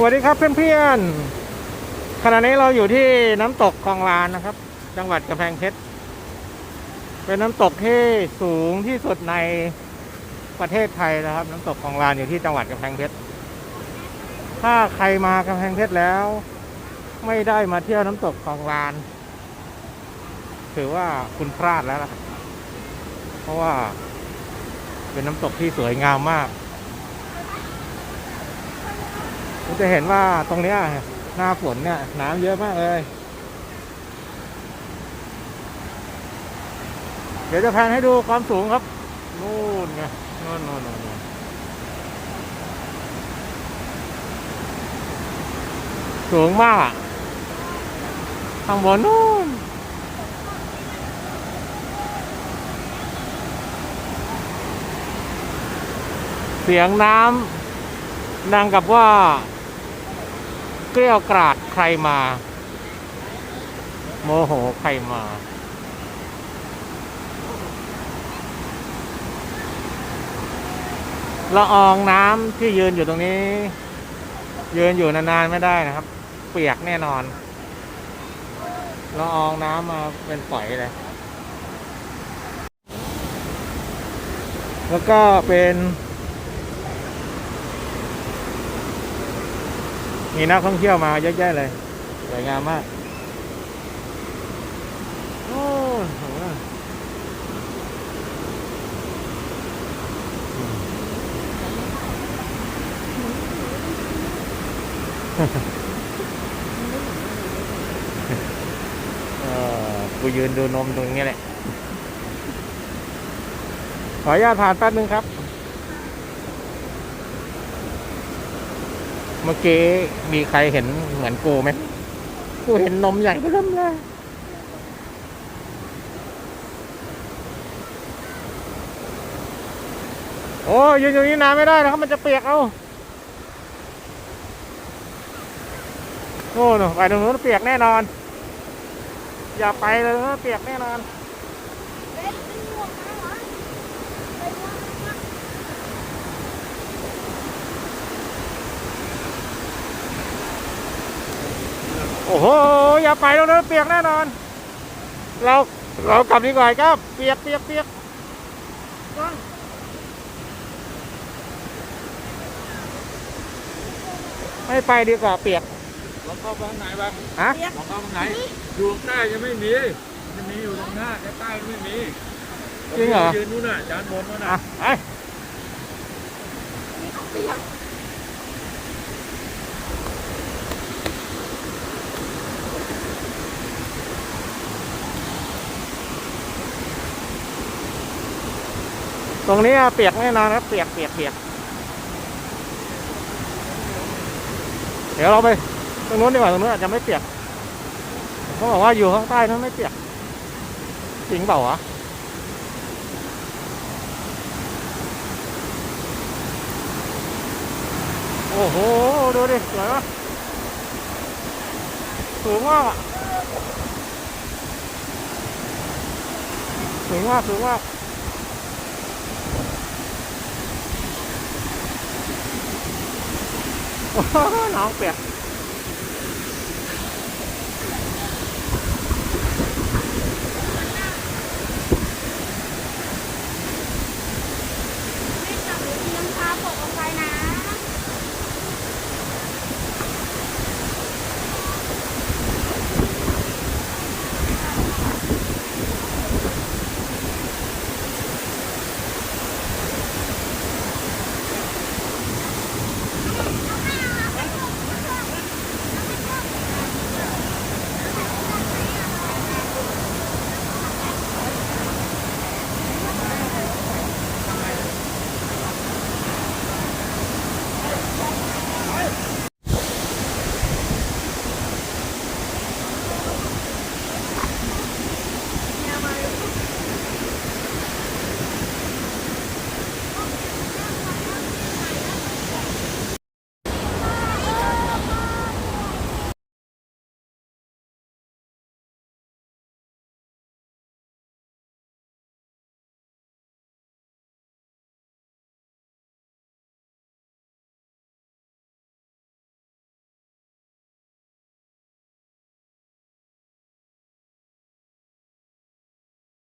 สวัสดีครับเพื่อนๆขณะนี้เราอยู่ที่น้ำตกคลองลานนะครับ จังหวัดกำแพงเพชรเป็นน้ำตกที่สูงที่สุดในประเทศไทยนะครับ น้ำตกคลองลานอยู่ที่จังหวัดกำแพงเพชรถ้าใครมากำแพงเพชรแล้ว ไม่ได้มาเที่ยวน้ำตกคลองลาน ถือว่าคุณพลาดแล้วล่ะเพราะว่าเป็นน้ำตกที่สวยงามมากคุณ จะเห็นว่าตรงเนี้ยหน้าฝนเนี่ยน้ำเยอะมากเลย เดี๋ยวจะแพนให้ดูความสูงครับ นู่นไงนู่นนู่นนู่นสูงมากอะข้างบนนู่นเสียงน้ำดังกับว่า กลี้ยวกราดใครมา โมโหใครมา ละอองน้ำที่ยืนอยู่ตรงนี้ ยืนอยู่นานๆไม่ได้นะครับ เปียกแน่นอนละอองน้ำมาเป็นฝอยเลยแล้วก็เป็น มีนักท่องเที่ยวมาเยอะแยะเลยสวยงามมากโอ้กูยืนดูนมตรงนี้แหละ ขออนุญาตผ่านแป๊บนึงครับ เมื่อกี้มีใครเห็นเหมือนกูไหมกูเห็นนมใหญ่ก็เริ่มเลยโอ้ยยืนอยู่นี่นานไม่ได้นะครับมันจะเปียกเอาโอ้หนไปตรงนู้นเปียกแน่นอน อย่าไปเลยเปียกแน่นอน โอ้โห อย่าไปแล้วนะเปียกแน่นอน เราเรากลับดีกว่าครับ เปียกเปียกเปียกไม่ไปดีกว่าเปียกลองเข้าไปข้างในบ้างฮะลองเข้าข้างในอยู่ข้างใต้ยังไม่มีจะมีอยู่ตรงหน้าแต่ใต้ไม่มีจริงเหรอยืนนู่นน่ะจานบนนู่นอะน่ะไป ตรงนี้เปียกแน่นอนครับ เปียกเปียกเปียกเดี๋ยวเราไปตรงนู้นดีกว่าตรงนู้นอาจจะไม่เปียกเขาบอกว่าอยู่ข้างใต้นั้นไม่เปียกจริงเปล่าวะโอ้โห ดูดิสวยวะสูงมากอะสูงมากสูงมากโอ้โห น้องเปียก